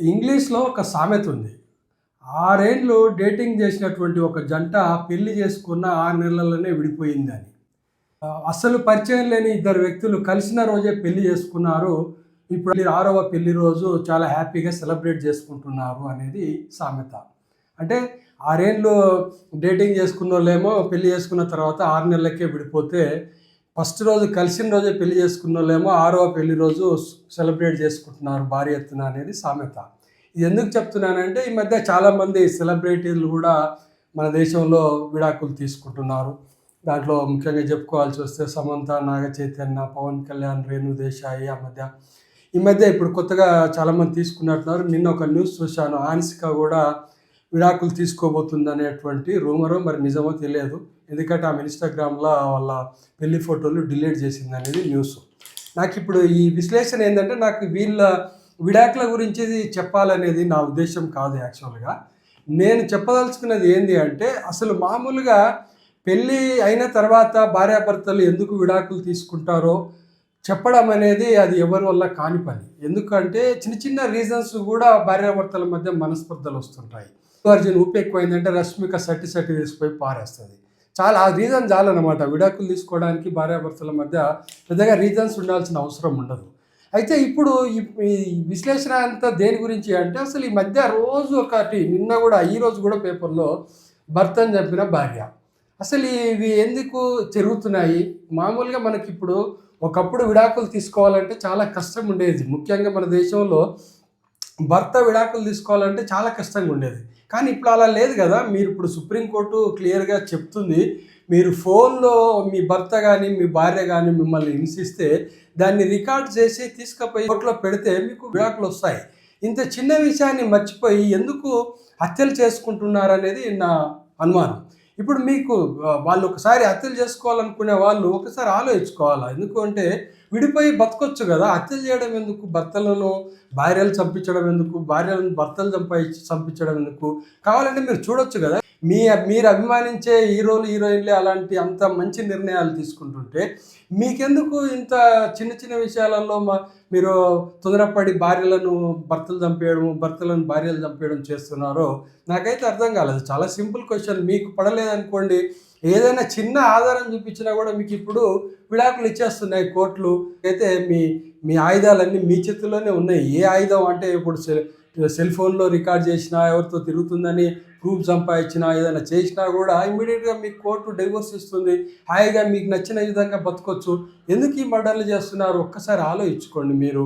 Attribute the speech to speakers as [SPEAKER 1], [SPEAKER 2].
[SPEAKER 1] ఇంగ్లీష్లో ఒక సామెత ఉంది. ఆరేండ్లు డేటింగ్ చేసినటువంటి ఒక జంట పెళ్ళి చేసుకున్న ఆరు నెలల్లోనే విడిపోయిందని. అసలు పరిచయం లేని ఇద్దరు వ్యక్తులు కలిసిన రోజే పెళ్ళి చేసుకున్నారు. ఇప్పుడు ఆరవ పెళ్ళి రోజు చాలా హ్యాపీగా సెలబ్రేట్ చేసుకుంటున్నారు అనేది సామెత. అంటే ఆరేళ్ళు డేటింగ్ చేసుకున్న వాళ్ళేమో పెళ్ళి చేసుకున్న తర్వాత ఆరు నెలలకే విడిపోతే ఫస్ట్ రోజు కలిసిన రోజే పెళ్ళి చేసుకున్న వాళ్ళేమో ఆరవ పెళ్ళి రోజు సెలబ్రేట్ చేసుకుంటున్నారు భారీ ఎత్తున అనేది సామెత. ఇది ఎందుకు చెప్తున్నానంటే ఈ మధ్య చాలామంది సెలబ్రిటీలు కూడా మన దేశంలో విడాకులు తీసుకుంటున్నారు. దాంట్లో ముఖ్యంగా చెప్పుకోవాల్సి వస్తే సమంత నాగ చైతన్య పవన్ కళ్యాణ్ రేణు దేశాయి ఆ మధ్య. ఈ మధ్య ఇప్పుడు కొత్తగా చాలామంది తీసుకున్నట్టున్నారు. నిన్న ఒక న్యూస్ చూశాను. ఆన్సిక కూడా విడాకులు తీసుకోబోతుంది అనేటువంటి రూమరో మరి నిజమో తెలియదు. ఎందుకంటే ఆమె ఇన్స్టాగ్రామ్లో వాళ్ళ పెళ్ళి ఫోటోలు డిలీట్ చేసింది అనేది న్యూస్. నాకు ఇప్పుడు ఈ విశ్లేషణ ఏంటంటే నాకు వీళ్ళ విడాకుల గురించి చెప్పాలనేది నా ఉద్దేశం కాదు యాక్చువల్గా. నేను చెప్పదలుచుకున్నది ఏంటి అంటే అసలు మామూలుగా పెళ్ళి అయిన తర్వాత భార్యాభర్తలు ఎందుకు విడాకులు తీసుకుంటారో చెప్పడం అనేది అది ఎవరి వల్ల కాని పని. ఎందుకంటే చిన్న చిన్న రీజన్స్ కూడా భార్యాభర్తల మధ్య మనస్పర్ధలు వస్తుంటాయి. అర్జున్ ఉప్పు ఎక్కువైందంటే రష్మిక సట్టి సట్టి తీసుకుపోయి పారేస్తుంది. చాలా ఆ రీజన్ చాలన్నమాట. విడాకులు తీసుకోవడానికి భార్యాభర్తల మధ్య పెద్దగా రీజన్స్ ఉండాల్సిన అవసరం ఉండదు. అయితే ఇప్పుడు ఈ- ఈ విశ్లేషణ అంతా దేని గురించి అంటే అసలు ఈ మధ్య రోజు ఒకటి నిన్న కూడా ఈ రోజు కూడా పేపర్లో భర్తను చంపిన భార్య. అసలు ఇవి ఎందుకు జరుగుతున్నాయి? మామూలుగా మనకి ఇప్పుడు ఒకప్పుడు విడాకులు తీసుకోవాలంటే చాలా కష్టం ఉండేది. ముఖ్యంగా మన దేశంలో భర్త విడాకులు తీసుకోవాలంటే చాలా కష్టంగా ఉండేది. కానీ ఇప్పుడు అలా లేదు కదా. మీరు ఇప్పుడు సుప్రీంకోర్టు క్లియర్గా చెప్తుంది. మీరు ఫోన్లో మీ భర్త కానీ మీ భార్య కానీ మిమ్మల్ని హింసిస్తే దాన్ని రికార్డ్ చేసి తీసుకుపోయి కోర్టులో పెడితే మీకు విడాకులు వస్తాయి. ఇంత చిన్న విషయాన్ని మర్చిపోయి ఎందుకు హత్యలు చేసుకుంటున్నారు అనేది నా అనుమానం. ఇప్పుడు మీకు వాళ్ళు ఒకసారి హత్యలు చేసుకోవాలనుకునే వాళ్ళు ఒకసారి ఆలోచించుకోవాలా? ఎందుకంటే విడిపోయి బతకొచ్చు కదా. హత్యలు చేయడం ఎందుకు? భర్తలను భార్యలు చంపించడం ఎందుకు? భార్యలను భర్తలు చంపాయి చంపించడం ఎందుకు? కావాలంటే మీరు చూడొచ్చు కదా. మీ మీరు అభిమానించే హీరోలు హీరోయిన్లే అలాంటి అంత మంచి నిర్ణయాలు తీసుకుంటుంటే మీకెందుకు ఇంత చిన్న చిన్న విషయాలలో మా మీరు తొందరపడి భార్యలను భర్తలు చంపేయడం భర్తలను భార్యలు చంపేయడం చేస్తున్నారో నాకైతే అర్థం కాలేదు. చాలా సింపుల్ క్వశ్చన్. మీకు పడలేదనుకోండి ఏదైనా చిన్న ఆధారం చూపించినా కూడా మీకు ఇప్పుడు విడాకులు ఇచ్చేస్తున్నాయి కోర్టులు. అయితే మీ మీ ఆయుధాలన్నీ మీ చేతుల్లోనే ఉన్నాయి. ఏ ఆయుధం అంటే ఇప్పుడు సెల్ సెల్ ఫోన్లో రికార్డ్ చేసినా ఎవరితో తిరుగుతుందని ప్రూఫ్ సంపాదించినా ఏదైనా చేసినా కూడా ఇమీడియట్గా మీకు కోర్టు డైవోర్స్ ఇస్తుంది. హాయిగా మీకు నచ్చిన విధంగా బతకొచ్చు. ఎందుకు ఈ మర్డర్లు చేస్తున్నారు? ఒక్కసారి ఆలోచించుకోండి మీరు.